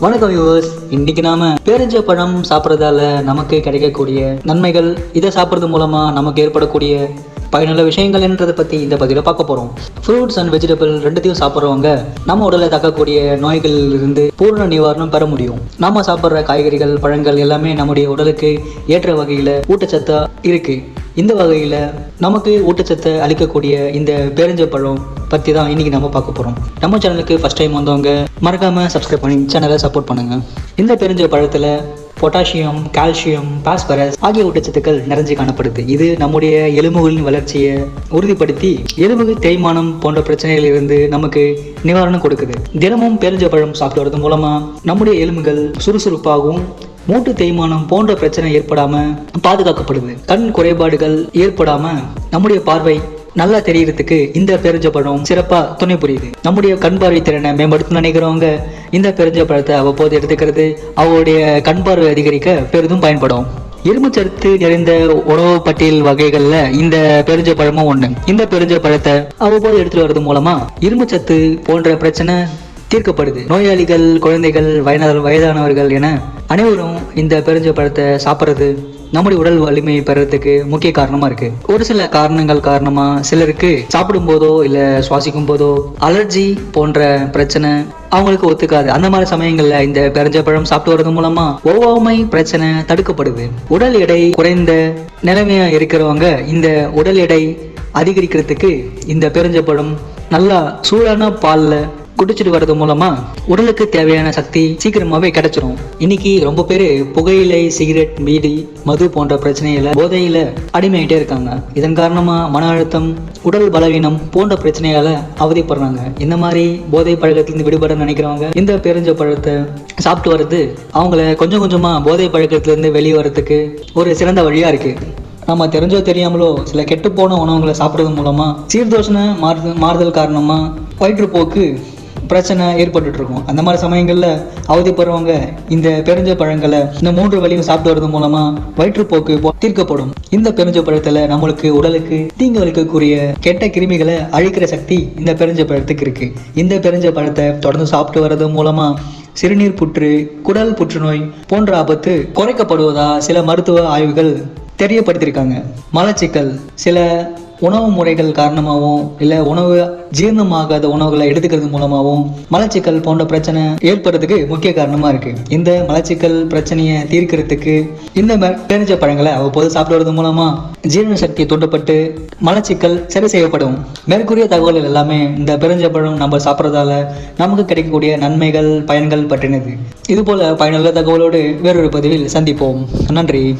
வணக்கம் யூவர்ஸ் இன்னைக்கு நாம பேரிஞ்ச பழம் சாப்பிட்றதால நமக்கு கிடைக்கக்கூடிய நன்மைகள் இதை சாப்பிட்றது மூலமா நமக்கு ஏற்படக்கூடிய பயனுள்ள விஷயங்கள் என்றதை பற்றி இந்த பதிவில் பார்க்க போகிறோம் ஃப்ரூட்ஸ் அண்ட் வெஜிடபிள் ரெண்டுத்தையும் சாப்பிட்றவங்க நம்ம உடலை தாக்கக்கூடிய நோய்களில் இருந்து பூர்ண நிவாரணம் பெற முடியும். நாம சாப்பிட்ற காய்கறிகள் பழங்கள் எல்லாமே நம்முடைய உடலுக்கு ஏற்ற வகையில் ஊட்டச்சத்தா இருக்கு. இந்த வகையில் நமக்கு ஊட்டச்சத்தை அளிக்கக்கூடிய இந்த பேரிஞ்ச பழம் பற்றி தான் இன்றைக்கி நம்ம பார்க்க போகிறோம் நம்ம சேனலுக்கு ஃபஸ்ட் டைம் வந்தவங்க மறக்காமல் சப்ஸ்கிரைப் பண்ணி சேனலை சப்போர்ட் பண்ணுங்கள் இந்த பெருஞ்ச பழத்தில் பொட்டாசியம் கால்சியம் பாஸ்பரஸ் ஆகிய ஊட்டச்சத்துக்கள் நிறைஞ்சு காணப்படுது. இது நம்முடைய எலும்புகளின் வளர்ச்சியை உறுதிப்படுத்தி எலும்பு தேய்மானம் போன்ற பிரச்சனைகளிலிருந்து நமக்கு நிவாரணம் கொடுக்குது. தினமும் பெருஞ்ச பழம் சாப்பிட்டு வரது மூலமாக நம்முடைய எலும்புகள் சுறுசுறுப்பாகவும் மூட்டு தேய்மானம் போன்ற பிரச்சனை ஏற்படாம பாதுகாக்கப்படுது. கண் குறைபாடுகள் ஏற்படாம நம்முடைய பார்வை நல்லா தெரியறதுக்கு இந்த பெருஞ்ச படம் சிறப்பா துணை புரியுது. நம்முடைய கண் பார்வை திறனை மேம்படுத்தணும்னு நினைக்கிறவங்க இந்த பெருஞ்ச பழத்தை அவ்வப்போது எடுத்துக்கிறது அவருடைய கண் பார்வை அதிகரிக்க பெரிதும் பயன்படும். இரும்புச்சத்து நிறைந்த உணவு பட்டியல் வகைகள்ல இந்த பெருஞ்ச பழமும் ஒண்ணு. இந்த பெருஞ்ச பழத்தை அவ்வப்போது எடுத்துட்டு வர்றது மூலமா இரும்புச்சத்து போன்ற பிரச்சனை தீர்க்கப்படுது. நோயாளிகள் குழந்தைகள் வயதான வயதானவர்கள் என அனைவரும் இந்த பெருஞ்ச பழத்தை சாப்பிட்றது நம்முடைய உடல் வலிமை பெறறதுக்கு முக்கிய காரணமா இருக்கு. ஒரு சில காரணங்கள் காரணமா சிலருக்கு சாப்பிடும் போதோ இல்ல சுவாசிக்கும் போதோ அலர்ஜி போன்ற பிரச்சனை அவங்களுக்கு ஒத்துக்காது. அந்த மாதிரி சமயங்கள்ல இந்த பெருஞ்ச பழம் சாப்பிட்டு வர்றது மூலமா ஒவ்வாமை பிரச்சனை தடுக்கப்படுது. உடல் எடை குறைந்த நிலைமையா இருக்கிறவங்க இந்த உடல் எடை அதிகரிக்கிறதுக்கு இந்த பெருஞ்ச பழம் நல்லா சூடான பால்ல குடிச்சிட்டு வர்றது மூலமா உடலுக்கு தேவையான சக்தி சீக்கிரமாவே கிடைச்சிரும். இன்னைக்கு ரொம்ப பேர் புகையிலை சிகரெட் மீதி மது போன்ற பிரச்சனையில போதையில அடிமையாயிட்டே இருக்காங்க. இதன் காரணமா மன அழுத்தம் உடல் பலவீனம் போன்ற பிரச்சனையால அவதிப்படுறாங்க. இந்த மாதிரி போதை பழக்கத்திலிருந்து விடுபட நினைக்கிறவங்க இந்த பெருஞ்ச பழத்தை சாப்பிட்டு வர்றது அவங்கள கொஞ்சம் கொஞ்சமா போதை பழக்கத்திலிருந்து வெளியே வர்றதுக்கு ஒரு சிறந்த வழியா இருக்கு. நம்ம தெரிஞ்சோ தெரியாமலோ சில கெட்டுப்போன உணவுகளை சாப்பிட்றது மூலமா சீர்தோஷண மாறுதல் மாறுதல் காரணமா வயிற்றுப்போக்கு பிரச்சனை ஏற்பட்டுட்டு இருக்கும் அந்த மாதிரி சமயங்களில் அவதிப்படுறவங்க இந்த பெருஞ்ச பழங்களை இந்த மூன்று வழியும் சாப்பிட்டு வரது மூலமா வயிற்றுப்போக்கு தீர்க்கப்படும். இந்த பெருஞ்ச பழத்துல நம்மளுக்கு உடலுக்கு தீங்கு அளிக்கக்கூடிய கெட்ட கிருமிகளை அழிக்கிற சக்தி இந்த பெருஞ்ச பழத்துக்கு இருக்கு. இந்த பெருஞ்ச பழத்தை தொடர்ந்து சாப்பிட்டு வர்றது மூலமா சிறுநீர் புற்று குடல் புற்றுநோய் போன்ற ஆபத்து குறைக்கப்படுவதா சில மருத்துவ ஆய்வுகள் தெரியப்படுத்தியிருக்காங்க. மலச்சிக்கல் சில உணவு முறைகள் காரணமாகவும் இல்லை உணவு ஜீரணமாகாத உணவுகளை எடுத்துக்கிறது மூலமாகவும் மலச்சிக்கல் போன்ற பிரச்சனை ஏற்படுறதுக்கு முக்கிய காரணமாக இருக்கு. இந்த மலச்சிக்கல் பிரச்சனையை தீர்க்கிறதுக்கு இந்த ம- பழங்களை அவ்வப்போது சாப்பிடுறது மூலமா ஜீரண சக்தி தூண்டப்பட்டு மலச்சிக்கல் சரி செய்யப்படும். மேற்கூறிய தகவல்கள் எல்லாமே இந்த பெருஞ்ச பழம் நம்ம சாப்பிட்றதால நமக்கு கிடைக்கக்கூடிய நன்மைகள் பயன்கள் பற்றினது. இதுபோல பயனுள்ள தகவலோடு வேறொரு பதிவில் சந்திப்போம். நன்றி.